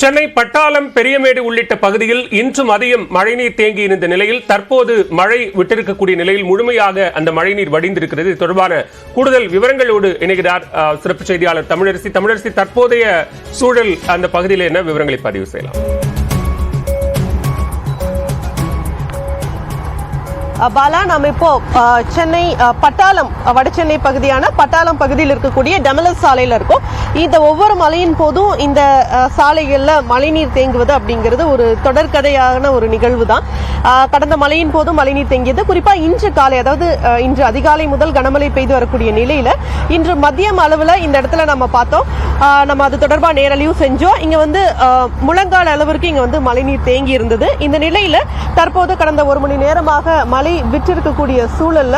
சென்னை பட்டாளம் பெரியமேடு உள்ளிட்ட பகுதியில் இன்று மதியம் மழைநீர் தேங்கி இருந்த நிலையில் தற்போது மழை விட்டிருக்கக்கூடிய நிலையில் முழுமையாக அந்த மழைநீர் வடிந்திருக்கிறது. இது தொடர்பான கூடுதல் விவரங்களோடு இணைகிறார் சிறப்பு செய்தியாளர் தமிழரசி. தமிழரசி தற்போதைய சூழல் அந்த பகுதியில் என்ன விவரங்களை பதிவு செய்யலாம்? பாலா நாம் இப்போ அஹ், சென்னை அஹ், பட்டாளம் வடசென்னை பகுதியான பட்டாளம் பகுதியில் இருக்கக்கூடிய டெமலஸ் சாலையில் இருக்கும். இந்த ஒவ்வொரு மழையின் போதும் இந்த சாலைகளில் சாலைகள்ல மழைநீர் தேங்குவது அப்படிங்கிறது ஒரு தொடர்கதையான ஒரு நிகழ்வு தான் கடந்த மழையின் போதும் மழைநீர் தேங்கியது. குறிப்பா இன்று காலை அதாவது இன்று அதிகாலை முதல் கனமழை பெய்து வரக்கூடிய நிலையில இன்று மதியம் அளவுல இந்த இடத்துல நம்ம பார்த்தோம். நம்ம அது தொடர்பாக நேரலையும் செஞ்சோம். இங்க வந்து முழங்கால் அளவிற்கு இங்க வந்து மழைநீர் தேங்கி இருந்தது. இந்த நிலையில தற்போது கடந்த ஒரு மணி நேரமாக மழை விற்றிருக்கக்கூடிய சூழல்ல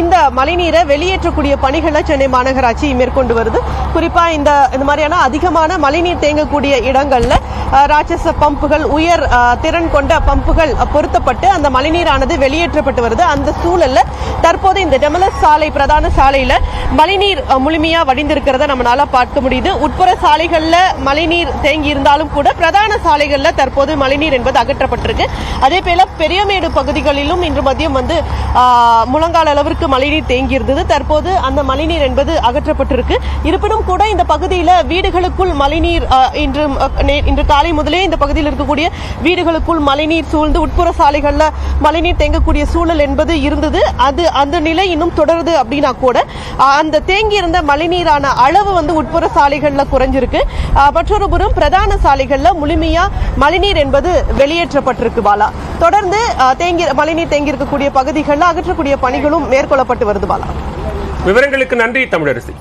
இந்த மழைநீரை வெளியேற்றக்கூடிய பணிகளை சென்னை மாநகராட்சி மேற்கொண்டு வருது. குறிப்பா இந்த இந்த மாதிரியான அதிகமான மழைநீர் தேங்கக்கூடிய இடங்கள்ல ராட்சச பம்புகள் உயர் திறன் கொண்ட பம்புகள் பொருத்தப்பட்டு அந்த மழைநீரானது வெளியேற்றப்பட்டு வருது. அந்த சூழல்ல தற்போது இந்த டெமலஸ் சாலை பிரதான சாலையில மழைநீர் முழுமையாக முழுமையா வடிந்திருக்கிறத நம்மளால பார்க்க முடியுது. உட்புற சாலைகள்ல மழைநீர் தேங்கி இருந்தாலும் கூட பிரதான சாலைகள்ல தற்போது மழைநீர் என்பது அகற்றப்பட்டிருக்கு. அதே போல பெரியமேடு பகுதிகளிலும் இன்று மதியம் வந்து முழங்கால் அளவிற்கு மழைநீர் தேங்கி இருந்தது தற்போது அந்த மழைநீர் என்பது அகற்றப்பட்டிருக்கு. இருப்பினும் கூட இந்த பகுதியில வீடுகளுக்குள் மழைநீர் இன்று இன்று காலை முதலே இந்த பகுதியில் இருக்கக்கூடிய வீடுகளுக்குள் மழைநீர் சூழ்ந்து உட்புற சாலைகளில் மழைநீர் தேங்கக்கூடிய சூழல் என்பது இருந்தது. அது அந்த நிலை இன்னும் தொடருது அப்படின்னா கூட அந்த தேங்கி இருந்த மழைநீரான அளவு வந்து உட்புற சாலைகள்ல குறைஞ்சிருக்கு. மற்றொரு புறம் பிரதான சாலைகளில் முழுமையா மழைநீர் என்பது வெளியேற்றப்பட்டிருக்கு பாலா. தொடர்ந்து தேங்கி மழைநீர் தேங்கி இருக்கக்கூடிய பகுதிகளில் அகற்றக்கூடிய பணிகளும் மேற்கொள்ளப்பட்டு வருது பாலா. விவரங்களுக்கு நன்றி தமிழரசி.